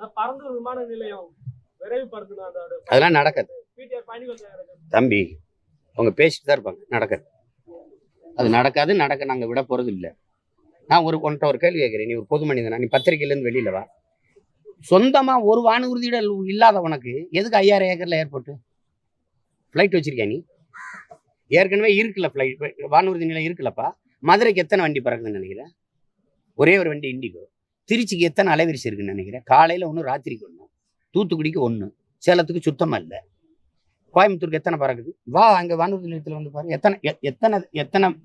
விமான நிலையம் அதெல்லாம் நடக்காது. தம்பி அவங்க பேசிட்டு தான் இருப்பாங்க. நடக்காது. அது நடக்காது நடக்க நாங்கள் விட போகிறது இல்லை. நான் ஒரு கொண்ட ஒரு கேள்வி கேட்குறேன். நீ ஒரு பொது மனிதனா? நீ பத்திரிக்கையிலேருந்து வெளியில வா. சொந்தமாக ஒரு வானூர்தியிட இல்லாத உனக்கு எதுக்கு ஐயாயிரம் ஏக்கரில் ஏர்போர்ட்டு? ஃப்ளைட் வச்சிருக்கியா நீ? ஏற்கனவே இருக்குல்ல ஃப்ளைட் வானூர்தி நிலையம் இருக்குல்லப்பா. மதுரைக்கு எத்தனை வண்டி பறக்குதுன்னு நினைக்கிறேன் ஒரே ஒரு வண்டி இண்டிகோ. திருச்சிக்கு எத்தனை அலைவரிசை இருக்குன்னு நினைக்கிறேன்? காலையில் ஒன்று ராத்திரிக்கு ஒன்று தூத்துக்குடிக்கு ஒன்று சேலத்துக்கு சுத்தமாக இல்லை. கோயம்புத்தூருக்கு எத்தனை பறக்குது? வா அங்கே வானூர்தி நிலையத்தில் வந்து பாரு. எத்தனை எத்தனை எத்தனை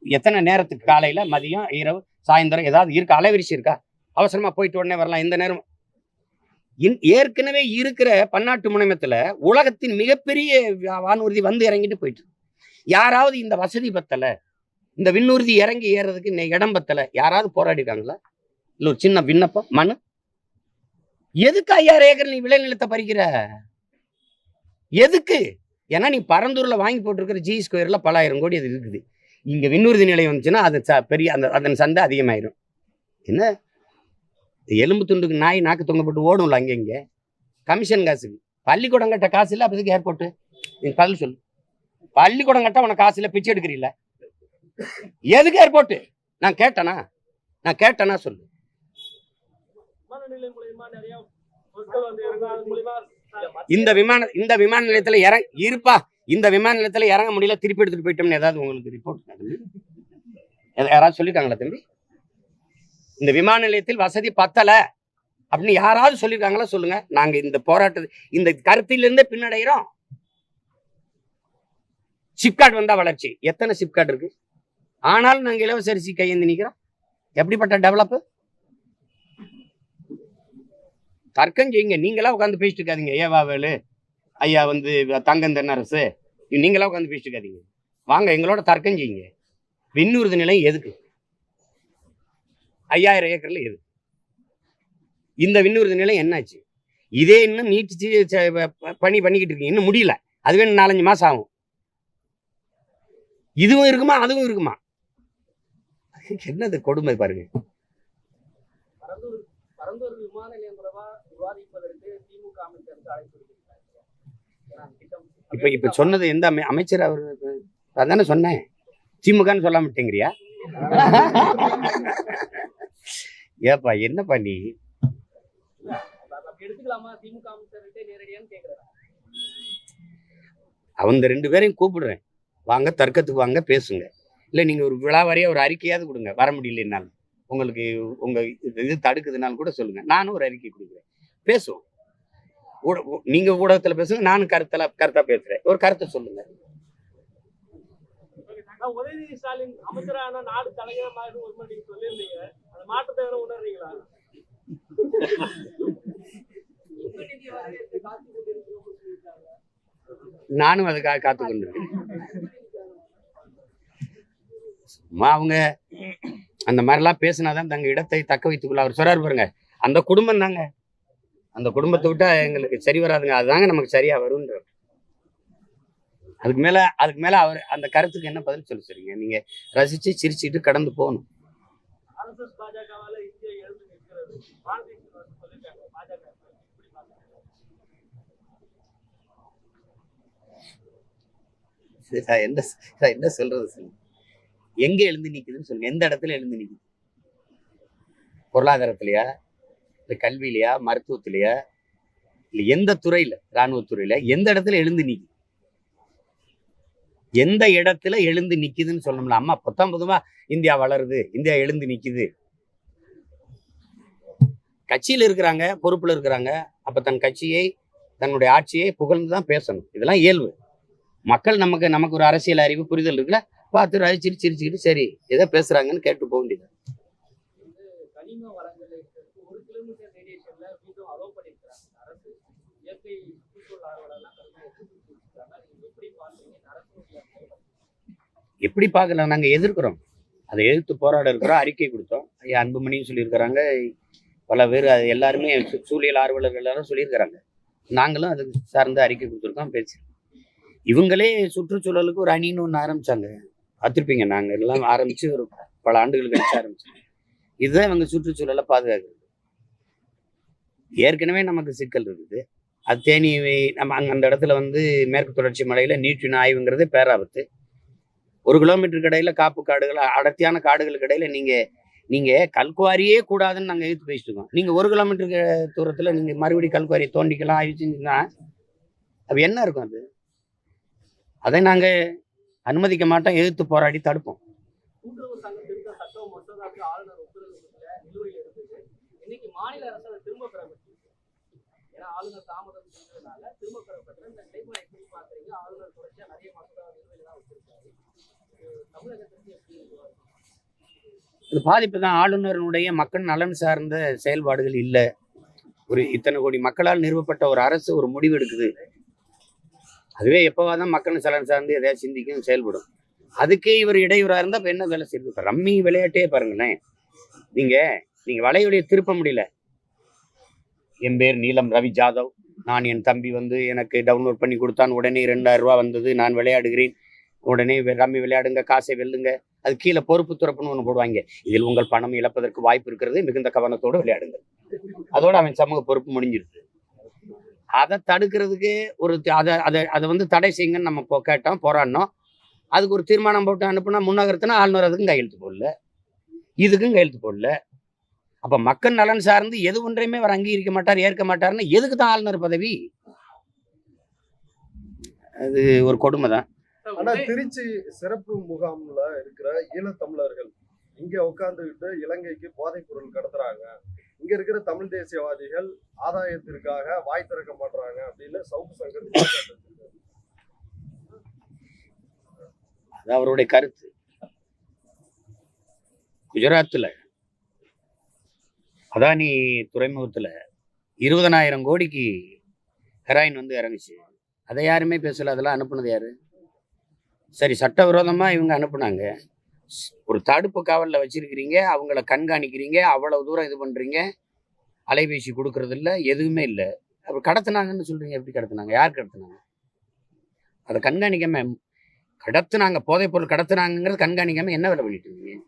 எத்தனை நேரத்துக்கு காலையில் மதியம் இரவு சாயந்தரம் ஏதாவது இருக்கா? அலைவரிசை இருக்கா? அவசரமாக போயிட்டு உடனே வரலாம். இந்த நேரம் இன்- ஏற்கனவே இருக்கிற பன்னாட்டு முனையத்தில் உலகத்தின் மிகப்பெரிய வானூர்தி வந்து இறங்கிட்டு போயிட்டு யாராவது இந்த வசதி பத்தல. இந்த விண்ணூர்தி இறங்கி ஏறதுக்கு இன்னைக்கு இடம் பத்தல. யாராவது போராடிருக்காங்களா இல்லை ஒரு சின்ன விண்ணப்பம் மனு. எதுக்கு ஐயாயிரம் ஏக்கர் நீ விளைநிலத்தை பறிக்கிற? எதுக்கு? ஏன்னா நீ பரந்தூர்ல வாங்கி போட்டிருக்கிற ஜி ஸ்கொயர்ல பலாயிரம் கோடி அது இருக்குது. இங்க விண்ணூர்தி நிலையம் வந்துச்சுன்னா அது ச- பெரிய அந்த அதன் சந்தை அதிகமாயிரும். என்ன? எலும்பு துண்டுக்கு நாய் நாக்கு தொங்கப்பட்டு ஓடும்ல அங்கே இங்கே. கமிஷன் காசுக்கு பள்ளிக்கூடம் கட்ட காசு இல்லை அப்போதுக்கு ஏர்போர்ட்டு நீ பதில் சொல்லு. பள்ளிக்கூடம் கட்ட உனக்கு காசு இல்லை பிச்சை எடுக்கிறீல்ல. எதுக்கு ஏர்போர்ட்டு நான் கேட்டேனா? நான் கேட்டேனா சொல்லு விமான நிலையம் மூலியமா நிறைய பொருட்கள் வந்து இருக்கு அது மூலியமா இந்த விமான இந்த விமான நிலையத்துல இறங்க இருப்பா. இந்த விமான நிலையத்துல இறங்க முடியல திருப்பி எடுத்துட்டு போயிட்டோம்னு ஏதாவது உங்களுக்கு ரிப்போர்ட் யாராவது சொல்லிருக்காங்களா தம்பி? இந்த விமான நிலையத்தில் வசதி பத்தல. அப்படின்னு யாராவது சொல்லியிருக்காங்களா சொல்லுங்க. நாங்க இந்த போராட்ட இந்த கருத்திலிருந்தே பின்னடைகிறோம் சிப்காட் வந்தா வளர்ச்சி. எத்தனை சிப்காட் இருக்கு? ஆனாலும் நாங்க இலவச அரிசி கையேந்து நிக்கிறோம். எப்படிப்பட்ட டெவலப் தர்க்கம் செய்யுங்க. நீங்களா உட்காந்து பேசிட்டு இருக்காதீங்க ஏவா வேலு. ஐயா வந்து தங்கம் தென்னரசு நீங்களா உட்காந்து பேசிட்டு இருக்காதீங்க வாங்க எங்களோட தர்க்கம் செய்யுங்க. விண்ணூர்தி நிலையம் எதுக்கு? ஐயாயிரம் ஏக்கர்ல எது? இந்த விண்ணூர்தி நிலையம் என்னாச்சு? இதே இன்னும் நீட்டிச்சு பணி பண்ணிக்கிட்டு இருக்கீங்க இன்னும் முடியல. அதுவே நாலஞ்சு மாசம் ஆகும். இதுவும் இருக்குமா? அதுவும் இருக்குமா? என்னது கொடுமை பாருங்க பரந்தூர் பரந்தூர் விமான நிலையம் தொடர்பா விவாதிப்பதற்கு திமுக அமைச்சருக்கு அழைப்பு இப்ப இப்ப சொன்னது எந்த அமை- அமைச்சர் அவர் அதானே சொன்னேன். திமுகன்னு சொல்ல மாட்டேங்கிறியா ஏப்பா என்னப்பா நீ? அவங்க ரெண்டு பேரையும் கூப்பிடுறேன். வாங்க தர்க்கத்துக்கு வாங்க பேசுங்க. இல்லை நீங்கள் ஒரு விழாவாரியா ஒரு அறிக்கையாவது கொடுங்க. வர முடியலனாலும் உங்களுக்கு உங்கள் இது இது தடுக்குதுனாலும் கூட சொல்லுங்கள் நானும் ஒரு அறிக்கை கொடுக்குறேன். பேசுவோம். ஊட நீங்க ஊடகத்தில் பேசுங்க நானும் கருத்தில் கருத்தாக பேசுகிறேன் ஒரு கருத்தை சொல்லுங்கள் நான் உதயநிதி ஸ்டாலின் அமைச்சரான நாடு தலைவரமாக ஒரு மாதிரி நீங்க சொல்லியிருந்தீங்க. அந்த மாற்றத்தை வேற உணர்றீங்களா? நானும் அதுக்காக காத்து கொண்டிருக்கேன். சும்மா அவங்க அந்த மாதிரிலாம் பேசினாதான் தங்க இடத்தை தக்க வைத்துக்கொள்ள அவர் சொல்றாரு பாருங்க. அந்த குடும்பம் தாங்க. அந்த குடும்பத்தை விட்டா எங்களுக்கு சரி வராதுங்க. அதுதாங்க நமக்கு சரியா வரும்ன்ற அதுக்கு மேல அதுக்கு மேல அவர் அந்த கருத்துக்கு என்ன பதில் சொல்ல சொல்றீங்க? நீங்க ரசிச்சு சிரிச்சுட்டு கடந்து போகணும். சரி, என்ன என்ன சொல்றது சொல்லுங்க எங்க எழுந்து நிக்குதுன்னு சொல்லுங்க. எந்த இடத்துல எழுந்து நிக்குது? பொருளாதாரத்திலயா? இல்ல கல்வியிலையா மருத்துவத்திலையா இல்லை எந்த துறையில் இராணுவத்துறையில் எந்த இடத்துல எழுந்து நிக்குது எந்த இடத்துல எழுந்து நிக்குதுன்னு சொல்லணும்ல அம்மா புத்தம் பொதுவா இந்தியா வளருது இந்தியா எழுந்து நிக்குது. கட்சியில் இருக்கிறாங்க பொறுப்பில் இருக்கிறாங்க. அப்போ தன் கட்சியை தன்னுடைய ஆட்சியை புகழ்ந்து தான் பேசணும். இதெல்லாம் இயல்பு. மக்கள் நமக்கு நமக்கு ஒரு அரசியல் அறிவு புரிதல் இருக்குல்ல? பார்த்து ரசிச்சுட்டு சிரிச்சுக்கிட்டு சரி எதை பேசுகிறாங்கன்னு கேட்டு போக வேண்டியது எப்படி பார்க்கல நாங்கள் பார்க்கலாம் நாங்க எதிர்க்கிறோம். அதை எதிர்த்து போராட இருக்கிறோம் அறிக்கை கொடுத்தோம். ஐயா அன்புமணியும் சொல்லியிருக்கிறாங்க. பல பேர் அது எல்லாருமே சூழியல் ஆர்வலர்கள் எல்லாரும் சொல்லியிருக்கிறாங்க. நாங்களும் அதுக்கு சார்ந்த அறிக்கை கொடுத்துருக்கோம் பேசி இவங்களே சுற்றுச்சூழலுக்கு ஒரு அணின்னு ஒன்று ஆரம்பிச்சாங்க. பார்த்துருப்பீங்க நாங்கள் எல்லாம் ஆரம்பித்து ஒரு பல ஆண்டுகள் கழிச்சு ஆரம்பிச்சோம். இதுதான் இவங்க சுற்றுச்சூழலை பாதுகாக்கிறது. ஏற்கனவே நமக்கு சிக்கல் இருக்குது. அது தேனி நம்ம அங்கே அந்த இடத்துல வந்து மேற்கு தொடர்ச்சி மலையில் நீற்றின ஆய்வுங்கிறது பேராபத்து. ஒரு கிலோமீட்டருக்கு இடையில காப்பு காடுகள் அடர்த்தியான காடுகளுக்கு இடையில நீங்கள் நீங்கள் கல்குவாரியே கூடாதுன்னு நாங்கள் எதிர்த்து பேசிட்டு இருக்கோம். நீங்கள் ஒரு கிலோமீட்டருக்கு தூரத்தில் நீங்கள் மறுபடியும் கல்குவாரியை தோண்டிக்கலாம் ஆய்வு செஞ்சீங்கன்னா அது என்ன இருக்கும் அது? அதை நாங்கள் அனுமதிக்க மாட்டோம் எதிர்த்து போராடி தடுப்போம். மாநில அரசு திரும்ப பெற ஆளுநர் தாமதம் செஞ்சதுனால திரும்ப பெறப்பட்ட இந்த நடைமுறை எப்படி பாக்குறீங்க ஆளுநர் தொடர்ச்சியா நிறைய மசோதா நிலுவையில் தான் வச்சிருக்காரு. தமிழகத்திற்கு எப்படி இது பாதிப்பு தான் ஆளுநருடைய மக்கள் நலன் சார்ந்த செயல்பாடுகள் இல்லை. ஒரு இத்தனை கோடி மக்களால் நிறுவப்பட்ட ஒரு அரசு ஒரு முடிவு எடுக்குது. அதுவே எப்போவா தான் மக்கள் நலன் சார்ந்து எதையா சிந்திக்கும் செயல்படும். அதுக்கே இவர் இடையூறா இருந்தால் இப்போ என்ன வேலை செய்யுது ரம்மி விளையாட்டே பாருங்களேன். நீங்கள் நீங்கள் வலையுடைய திருப்ப முடியல. என் பேர் நீலம் ரவி ஜாதவ். நான் என் தம்பி வந்து எனக்கு டவுன்லோட் பண்ணி கொடுத்தான். உடனே ரெண்டாயிரம் ரூபா வந்தது. நான் விளையாடுகிறேன். உடனே ரம்மி விளையாடுங்க காசை வெல்லுங்க. அது கீழே பொறுப்பு துறப்புன்னு ஒன்று போடுவாங்க. இதில் உங்கள் பணம் இழப்பதற்கு வாய்ப்பு இருக்கிறது. மிகுந்த கவனத்தோடு விளையாடுங்க. அதோடு அவன் சமூக பொறுப்பு முடிஞ்சிருது. அதை தடுக்கிறதுக்கு ஒரு அதை அதை அதை வந்து தடை செய்யுங்கன்னு நம்ம போ கேட்டோம் போராடினோம். அதுக்கு ஒரு தீர்மானம் போட்டு அனுப்புனா முன்னகரத்துனா ஆளுநர் அதுக்கும் கையெழுத்து போடல. இதுக்கும் கையெழுத்து போடல. அப்ப மக்கள் நலன் சார்ந்து எது ஒன்றையுமே அவர் அங்கீகரிக்க மாட்டார் ஏற்க மாட்டாருன்னு எதுக்கு தான் ஆளுநர் பதவி? அது ஒரு கொடுமை தான் ஆனா திருச்சி சிறப்பு முகாம்ல இருக்கிற ஈழத்தமிழர்கள் இங்க உட்கார்ந்துகிட்டு இலங்கைக்கு போதைப் பொருள் கடத்துறாங்க. இங்க இருக்கிற தமிழ் தேசியவாதிகள் ஆதாயத்திற்காக வாய் திறக்க மாட்றாங்க அப்படின்னு சவுக்கு சங்கர் அவருடைய கருத்து. குஜராத்தில் அதானி துறைமுகத்தில் இருபதனாயிரம் கோடிக்கு ஹெராயின் வந்து இறங்குச்சு. அதை யாருமே பேசல அதெல்லாம் அனுப்புனது யாரு? சரி சட்டவிரோதமாக இவங்க அனுப்புனாங்க. ஒரு தடுப்பு காவலில் வச்சிருக்கிறீங்க அவங்கள கண்காணிக்கிறீங்க அவ்வளவு தூரம் இது பண்ணுறீங்க அலைபேசி கொடுக்கறது இல்லை எதுவுமே இல்லை. அப்புறம் கடத்துனாங்கன்னு சொல்கிறீங்க எப்படி கடத்துனாங்க? யார் கடத்துனாங்க? அதை கண்காணிக்காம கடத்துனாங்க போதைப்பொருள் கடத்துனாங்கிறது கண்காணிக்காமல் என்ன வேலை பண்ணிட்டு இருந்தீங்க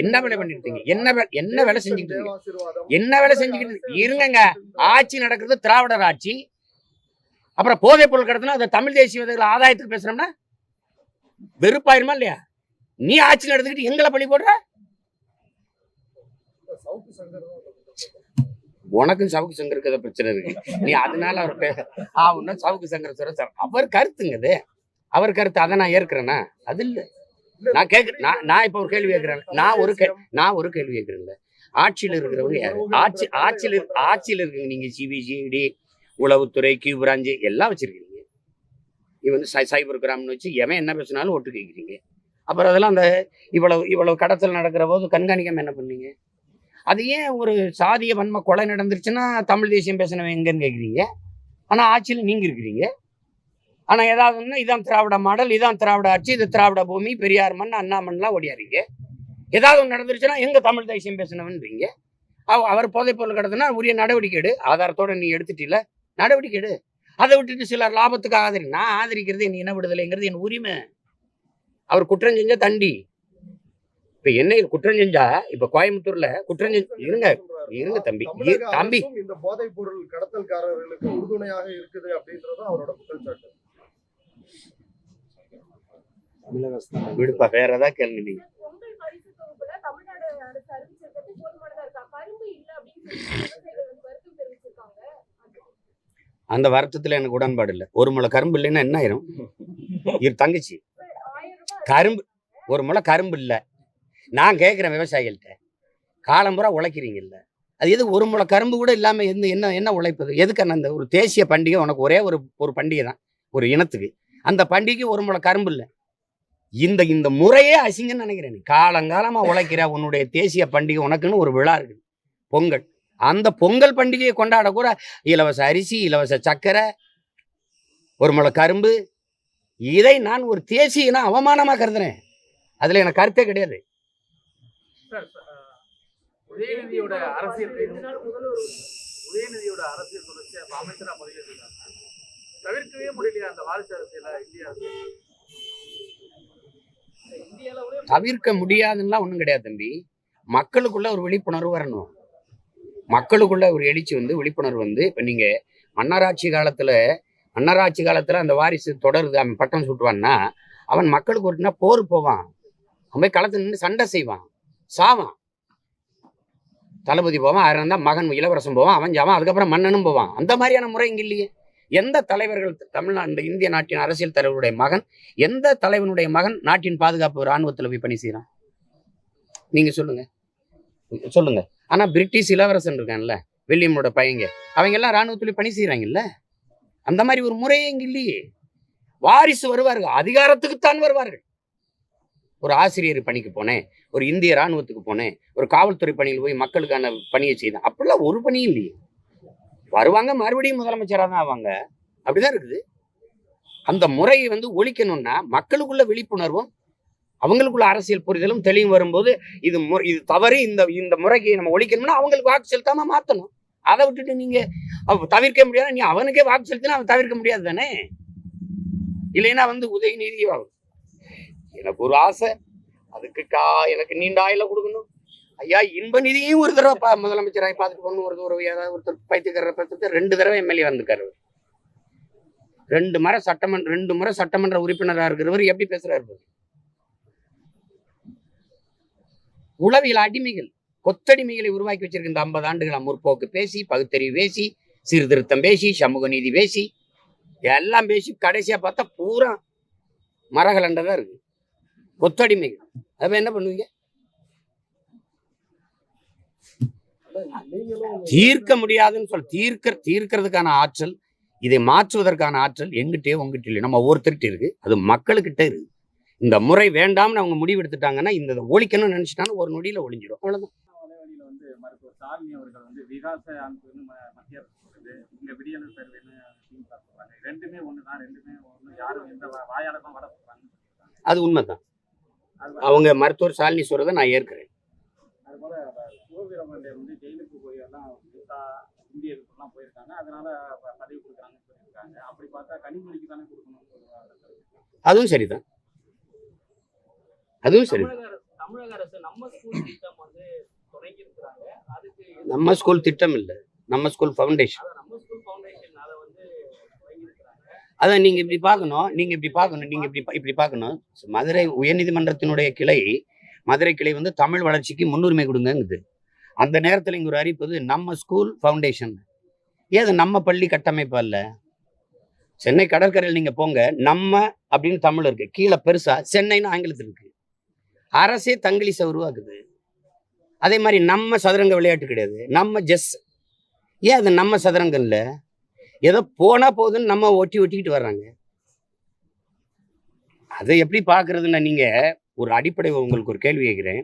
என்ன வேலை பண்ணிட்டு இருக்கீங்க என்ன என்ன வேலை செஞ்சுக்கிட்டு இருக்கீங்க. என்ன வேலை செஞ்சுக்கிட்டு? இருங்கங்க. ஆட்சி நடக்கிறது திராவிடர் ஆட்சி. அப்புறம் போதைப் பொருள் கடத்தினா அதை தமிழ் தேசியவாதிகள் ஆதாயத்துக்கு பேசுறோம்னா வெறுப்பாயிருமா இல்லையா? நீ ஆட்சி நடந்துக்கிட்டு எங்களை பழி போடுற. உனக்கும் சவுக்கு சங்கருக்கு ஏதோ பிரச்சனை இருக்கு. நீ அதனால அவர் பேச ஆகுன்னா சவுக்கு சங்கர் சார் அவர் கருத்துங்க அது. அவர் கருத்து அதை நான் ஏற்கிறேன்னா அது இல்ல, நான் கேட்க நான் நான் இப்ப ஒரு கேள்வி கேட்கிறேன். நான் ஒரு கே- நான் ஒரு கேள்வி கேட்கிறேன்ல. ஆட்சியில் இருக்கிறவங்க யாரு? ஆட்சி ஆட்சியில் ஆட்சியில் இருக்கீங்க நீங்க. சிபிசிஐடி உளவுத்துறை கியூ பிராஞ்சு எல்லாம் வச்சிருக்கீங்க. இது வந்து சை- சைபர் கிராம்னு வச்சு எவன் என்ன பேசினாலும் ஒட்டு கேட்குறீங்க. அப்புறம் அதெல்லாம் அந்த இவ்வளவு இவ்வளவு கடத்தல் நடக்கிற போது கண்காணிக்காம என்ன பண்ணீங்க? அது ஏன் ஒரு சாதிய வன்ம கொலை நடந்துருச்சுன்னா தமிழ் தேசியம் பேசினவன் எங்கன்னு கேட்குறீங்க? ஆனா ஆட்சியில் நீங்க இருக்கிறீங்க. ஆனா ஏதாவது ஒண்ணு இதான் திராவிட மாடல் இதான் திராவிட ஆட்சி இது திராவிட பூமி பெரியார் மண் அண்ணா மண்லாம் ஓடியாரீங்க. ஏதாவது ஒன்று நடந்துருச்சுன்னா எங்க தமிழ் தேசியம் பேசினவன்றீங்க? அவ அவர் போதைப் பொருள் கடத்தினா உரிய நடவடிக்கை எடு. ஆதாரத்தோட நீ எடுத்துட்டீல. நடவடிக்கை எடு. அதை விட்டுட்டு சிலர் லாபத்துக்கு ஆதரி நான் ஆதரிக்கிறது என் இன விடுதலைங்கிறது என் உரிமை. அவர் குற்றம் செஞ்ச தண்டி. இப்ப என்னையில் குற்றம் செஞ்சா இப்ப கோயம்புத்தூர்ல குற்றம் செஞ்ச இருங்க. இருங்க தம்பி. தம்பி. இந்த போதைப் பொருள் கடத்தல்காரர்களுக்கு உறுதுணையாக இருக்குது அப்படின்றது அவரோட குற்றச்சாட்டு விடுப்பா வேற ஏதாவது கேளுங்க நீங்க பொங்கல் பரிசு தொகுப்புல தமிழ்நாடு அரசு அறிவிச்சிருக்கிறது போதுமானதா இருக்கா கரும்பு இல்ல அப்படின்னு சொல்லி விவசாயிகள் வந்து வருத்தம் தெரிவிச்சிருக்காங்க. அது அந்த வருத்தத்துல எனக்கு உடன்பாடு இல்லை. ஒரு முளை கரும்பு இல்லைன்னா என்ன ஆயிரும்? இரு தங்கச்சி. கரும்பு ஒரு முளை கரும்பு இல்லை. நான் கேட்குறேன் விவசாயிகள்கிட்ட. காலம்புறா உழைக்கிறீங்கல்ல அது எது ஒரு முளை கரும்பு கூட இல்லாம எந்த என்ன என்ன உழைப்பது? எதுக்கு அந்த ஒரு தேசிய பண்டிகை? உனக்கு ஒரே ஒரு ஒரு பண்டிகை தான் ஒரு இனத்துக்கு. அந்த பண்டிகைக்கு ஒரு முளை கரும்பு இல்லை. இந்த இந்த முறையே அசிங்கன்னு நினைக்கிறேன் நீ. காலங்காலமா உழைக்கிற உன்னுடைய தேசிய பண்டிகை உனக்குன்னு ஒரு விழா இருக்கு. பொங்கல். அந்த பொங்கல் பண்டிகையை கொண்டாட கூட இலவச அரிசி இலவச சர்க்கரை ஒரு முளை கரும்பு இதை நான் ஒரு தேசியனா அவமானமா கருதுறேன். அதுல எனக்கு கருத்தே கிடையாது. உதயநிதியோட அரசியல் உதயநிதியோட அரசியல் தொடர்ச்சி அமைச்சரா தவிர்க்கவே முடியலையா அந்த வாரிசு அரசியல இந்திய அரசியல்? தவிர்க்க முடியாதுன்னா ஒண்ணும் கிடையாது தம்பி. மக்களுக்குள்ள ஒரு விழிப்புணர்வு வரணும். மக்களுக்குள்ள ஒரு எழுச்சி வந்து விழிப்புணர்வு வந்து இப்போ நீங்க மன்னராட்சி காலத்துல மன்னராட்சி காலத்துல அந்த வாரிசு தொடருது அவன் பட்டம் சுட்டுவான்னா அவன் மக்களுக்கு ஒரு போர் போவான். அவன் போய் களத்துல நின்று சண்டை செய்வான். சாவான். தளபதி போவான் அவன் தான் மகன் இளவரசன் போவான் அவன் ஜாவான் அதுக்கப்புறம் மன்னனும் போவான். அந்த மாதிரியான முறை இங்க இல்லையே. எந்த தலைவர்கள் தமிழ்நாடு இந்த இந்திய நாட்டின் அரசியல் தலைவருடைய மகன் எந்த தலைவனுடைய மகன் நாட்டின் பாதுகாப்பு ராணுவத்தில் போய் பணி செய்கிறான் நீங்க சொல்லுங்க. சொல்லுங்க. ஆனா பிரிட்டிஷ் இளவரசன் இருக்கான்ல வில்லியமோட பையங்க அவங்க எல்லாம் ராணுவத்துல பணி செய்யறாங்கல்ல அந்த மாதிரி ஒரு முறையே இங்க இல்லையே. வாரிசு வருவார்கள் அதிகாரத்துக்குத்தான் வருவார்கள். ஒரு ஆசிரியர் பணிக்கு போனேன் ஒரு இந்திய ராணுவத்துக்கு போனேன் ஒரு காவல்துறை பணியில் போய் மக்களுக்கான பணியை செய்தேன். அப்படிலாம் ஒரு பணியும் இல்லையே. வருவாங்க மறுபடியும் முதலமைச்சராக தான் ஆவாங்க. அப்படிதான் இருக்குது. அந்த முறையை வந்து ஒழிக்கணும்னா மக்களுக்குள்ள விழிப்புணர்வும் அவங்களுக்குள்ள அரசியல் புரிதலும் தெளிவும் வரும்போது இது மு- இது தவறு இந்த இந்த முறைக்கு நம்ம ஒழிக்கணும்னா அவங்களுக்கு வாக்கு செலுத்தாம மாற்றணும் அதை விட்டுட்டு நீங்க அவ தவிர்க்க முடியாது நீ அவனுக்கே வாக்கு செலுத்தினா அவன் தவிர்க்க முடியாது தானே? இல்லைன்னா வந்து உதயநிதி எனக்கு ஒரு ஆசை அதுக்கு கா எனக்கு நீண்ட ஆயில கொடுக்கணும். ஐயா இன்ப நிதியும் ஒரு தடவை பா முதலமைச்சராக பார்த்துட்டு போகணும் ஒரு தடவை ஏதாவது ஒருத்தர் பைத்தியக்காரரை பார்த்துட்டு ரெண்டு தடவை எம்எல்ஏ வந்திருக்காரு ரெண்டு முறை சட்டமன்ற ரெண்டு முறை சட்டமன்ற உறுப்பினராக இருக்கிறவர் எப்படி பேசுறாரு உளவியல் அடிமைகள் கொத்தடிமைகளை உருவாக்கி வச்சிருக்க இந்த ஐம்பது ஆண்டுகளா முற்போக்கு பேசி பகுத்தறிவு பேசி சீர்திருத்தம் பேசி சமூக நீதி பேசி எல்லாம் பேசி கடைசியா பார்த்தா பூரா மரகலண்டதாக இருக்கு. கொத்தடிமைகள். அப்போ என்ன பண்ணுவீங்க நீங்களும் தீர்க்க முடியாதுன்னு சொல்ல தீர்க்க தீர்க்கிறதுக்கான ஆற்றல் இதை மாற்றுவதற்கான ஆற்றல் எங்கிட்டே உங்ககிட்ட இல்லை. நம்ம ஒவ்வொருத்தர்கிட்ட இருக்கு. அது மக்களுக்கிட்ட இருக்கு. இந்த முறை வேண்டாம்னு அவங்க முடிவு எடுத்துட்டாங்கன்னா இந்த இதை ஒழிக்கணும்னு நினைச்சிட்டாங்கன்னா ஒரு நொடியில ஒழிஞ்சிடும். அவ்வளவுதான். அது உண்மைதான். அவங்க மருத்துவர் சாலினி சொல்றதை நான் ஏற்கிறேன். சிவபீரமண்டே வந்து ஜெயிலுக்கு போய் எல்லாம் இந்திய போயிருக்காங்க. அதனால பதவி கொடுக்குறாங்கன்னு சொல்லியிருக்காங்க. அப்படி பார்த்தா கனிமொழிக்கு தானே கொடுக்கணும்னு சொல்லுவாங்க அதுவும் சரிதான். அதுவும் சரி. தமிழக அரசு நம்ம ஸ்கூல் திட்டம் வந்து தொடங்கி இருக்கிறாங்க அதுக்கு நம்ம ஸ்கூல் திட்டம் இல்லை. நம்ம ஸ்கூல் ஃபவுண்டேஷன் நம்ம ஸ்கூல் ஃபவுண்டேஷன் அதை வந்து அதான் நீங்க இப்படி பார்க்கணும் நீங்க இப்படி பார்க்கணும் நீங்க இப்படி இப்படி பார்க்கணும். மதுரை உயர்நீதிமன்றத்தினுடைய கிளை மதுரை கிளை வந்து தமிழ் வளர்ச்சிக்கு முன்னுரிமை கொடுங்கங்குது. அந்த நேரத்தில் இங்கே ஒரு அறிவிப்பது நம்ம ஸ்கூல் ஃபவுண்டேஷன் ஏது நம்ம பள்ளி கட்டமைப்பு அல்ல? சென்னை கடற்கரையில் நீங்கள் போங்க நம்ம அப்படின்னு தமிழ் இருக்கு. கீழே பெருசாக சென்னைன்னு ஆங்கிலத்தில் இருக்கு. அரசே தங்கிலீஷை உருவாக்குது. அதே மாதிரி நம்ம சதுரங்க விளையாட்டு கிடையாது. நம்ம ஜெஸ் ஏன் அது நம்ம சதுரங்கம் இல்லை? ஏதோ போனால் போதுன்னு நம்ம ஒட்டி ஒட்டிக்கிட்டு வர்றாங்க. அதை எப்படி பார்க்குறதுன்னா நீங்கள் ஒரு அடிப்படை உங்களுக்கு ஒரு கேள்வி கேட்குறேன்.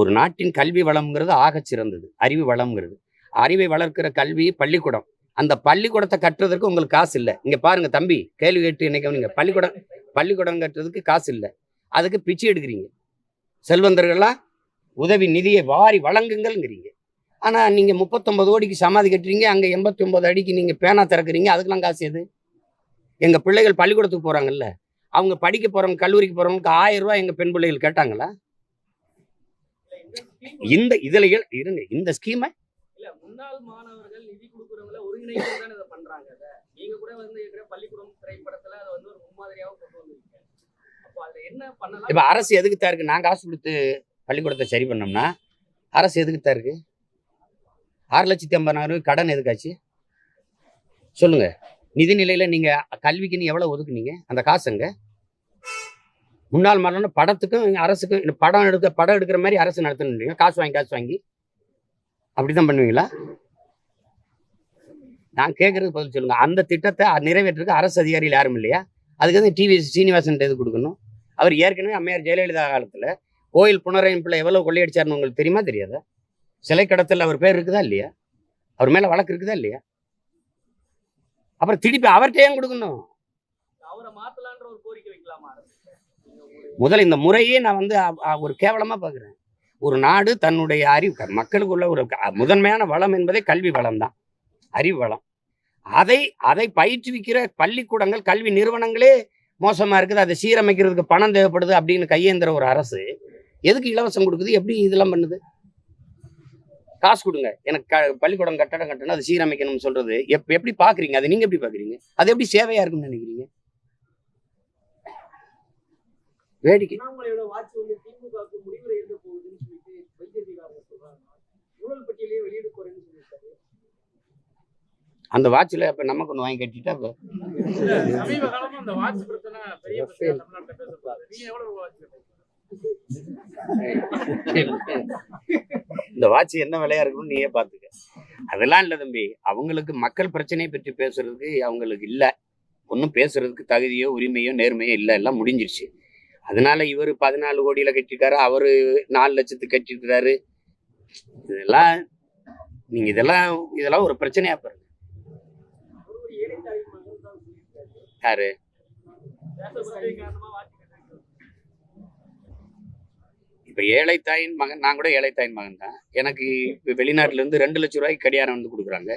ஒரு நாட்டின் கல்வி வளம்ங்கிறது ஆகச் சிறந்தது அறிவு வளம்ங்கிறது. அறிவை வளர்க்கிற கல்வி பள்ளிக்கூடம். அந்த பள்ளிக்கூடத்தை கட்டுறதுக்கு உங்களுக்கு காசு இல்லை. இங்கே பாருங்க தம்பி கேள்வி கேட்டு என்னைக்கு நீங்க பள்ளிக்கூடம் பள்ளிக்கூடம் கட்டுறதுக்கு காசு இல்லை. அதுக்கு பிச்சை எடுக்கிறீங்க. செல்வந்தர்களா உதவி நிதியை வாரி வழங்குங்கள்ங்கிறீங்க. ஆனால் நீங்கள் முப்பத்தொம்பது கோடிக்கு சமாதி கட்டுறீங்க அங்கே எண்பத்தி ஒம்பது அடிக்கு நீங்கள் பேனா திறக்கிறீங்க அதுக்கெல்லாம் காசு எது? எங்கள் பிள்ளைகள் பள்ளிக்கூடத்துக்கு போகிறாங்கல்ல அவங்க படிக்க போகிறவங்க கல்லூரிக்கு போகிறவங்களுக்கு ஆயிரம் ரூபா எங்கள் பெண் பிள்ளைகள் கேட்டாங்களா? இந்த இதுல இருங்க இந்த ஸ்கீமை இல்ல முன்னாள் மாணவர்கள் நிதி கொடுக்குறவங்கள ஒருங்கிணைப்பு தானே இதை பண்றாங்க அதை. நீங்க கூட வந்து ஏற்கனவே பள்ளிக்கூடம் திரைப்படத்துல அதை வந்து ஒரு முன்மாதிரியாக கொண்டு வந்திருக்கீங்க. அப்போ அதுல என்ன பண்ணலாம்? இப்ப அரசு எதுக்கு தான் இருக்கு? நான் காசு கொடுத்து பள்ளிக்கூடத்தை சரி பண்ணோம்னா அரசு எதுக்கு தான் இருக்கு? ஆறு லட்சத்தி ஐம்பதாயிரம் ரூபாய் கடன் எதுக்காச்சு? சொல்லுங்க. நிதிநிலையில நீங்க கல்விக்குன்னு எவ்வளவு ஒதுக்குனீங்க? அந்த காசுங்க முன்னாள் மாநிலம் படத்துக்கும் அரசுக்கும் படம் எடுக்க படம் எடுக்கிற மாதிரி அரசு நடத்தணுன்றீங்க காசு வாங்கி காசு வாங்கி. அப்படிதான் பண்ணுவீங்களா? நான் கேட்கறது பதில் சொல்லுங்க. அந்த திட்டத்தை நிறைவேற்றுறதுக்கு அரசு அதிகாரிகள் யாரும் இல்லையா? அதுக்கு வந்து டிவி சீனிவாசன் எது கொடுக்கணும்? அவர் ஏற்கனவே அம்மையார் ஜெயலலிதா காலத்தில் கோயில் புனரமைப்பில் எவ்வளோ கொள்ளையடிச்சார்னு உங்களுக்கு தெரியுமா தெரியாதா? சிலை கடத்தல் அவர் பேர் இருக்குதா இல்லையா? அவர் மேலே வழக்கு இருக்குதா இல்லையா? அப்புறம் திருப்பி அவர்கிட்ட ஏன் கொடுக்கணும் அவரை மாத்தலான்ற ஒரு கோரிக்கை வைக்கலாமா அரசு நீங்க ஒரு முதல்ல இந்த முறையே நான் வந்து ஒரு கேவலமாக பார்க்குறேன். ஒரு நாடு தன்னுடைய அறிவு மக்களுக்குள்ள ஒரு க- முதன்மையான வளம் என்பதே கல்வி வளம் தான். அறிவு வளம். அதை அதை பயிற்றுவிக்கிற பள்ளிக்கூடங்கள் கல்வி நிறுவனங்களே மோசமாக இருக்குது. அதை சீரமைக்கிறதுக்கு பணம் தேவைப்படுது அப்படின்னு கையேந்திர ஒரு அரசு எதுக்கு இலவசம் கொடுக்குது? எப்படி இதெல்லாம் பண்ணுது? காசு கொடுங்க. எனக்கு க- பள்ளிக்கூடம் கட்டடம் கட்டணும் அது சீரமைக்கணும்னு சொல்கிறது எப் எப்படி பார்க்குறீங்க? அதை நீங்கள் எப்படி பார்க்குறீங்க? அது எப்படி சேவையாக இருக்கும்னு நினைக்கிறீங்க? சொல்லியிருக்காரு. அந்த வாட்சில் அப்ப நமக்கு ஒன்று வாங்கி கட்டிட்டா வாட்ச் இந்த வாட்ச் என்ன விலையா இருக்கும்னு நீயே பாத்துக்க. அதெல்லாம் இல்லை தம்பி. அவங்களுக்கு மக்கள் பிரச்சனையை பற்றி பேசுறதுக்கு அவங்களுக்கு இல்லை. ஒன்றும் பேசுறதுக்கு தகுதியோ உரிமையோ நேர்மையோ இல்லை. எல்லாம் முடிஞ்சிருச்சு. அதனால இவர் பதினாலு கோடியில் கட்டியிருக்காரு அவர் நாலு லட்சத்துக்கு கட்டிருக்கிறாரு இதெல்லாம் நீங்க இதெல்லாம் இதெல்லாம் ஒரு பிரச்சனையா பாருங்க. மகன் யாரு? இப்போ ஏழை தாயின் மகன் நான் கூட ஏழை தாயின் மகன் தான். எனக்கு இப்போ வெளிநாட்டிலேருந்து ரெண்டு லட்ச ரூபாய்க்கு கடியாரம் வந்து கொடுக்குறாங்க.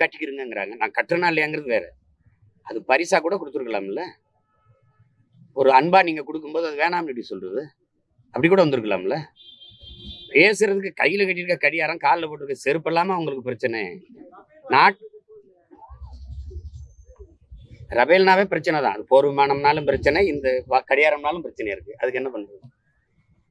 கட்டிக்கிறங்கிறாங்க நான் கட்டுறனா இல்லையாங்கிறது வேற. அது பரிசா கூட கொடுத்துருக்கலாம்ல. ஒரு அன்பா நீங்க கொடுக்கும்போது அது வேணாம்னு எப்படி சொல்றது? அப்படி கூட வந்திருக்கலாம்ல. பேசுறதுக்கு கையில கட்டியிருக்க கடியாரம் காலில் போட்டிருக்க செருப்பு இல்லாம உங்களுக்கு பிரச்சனை. நாட் ரபேல்னாவே பிரச்சனை தான் அது போர் விமானம்னாலும் பிரச்சனை இந்த வ- கடியாரம்னாலும் பிரச்சனை இருக்கு. அதுக்கு என்ன பண்றது?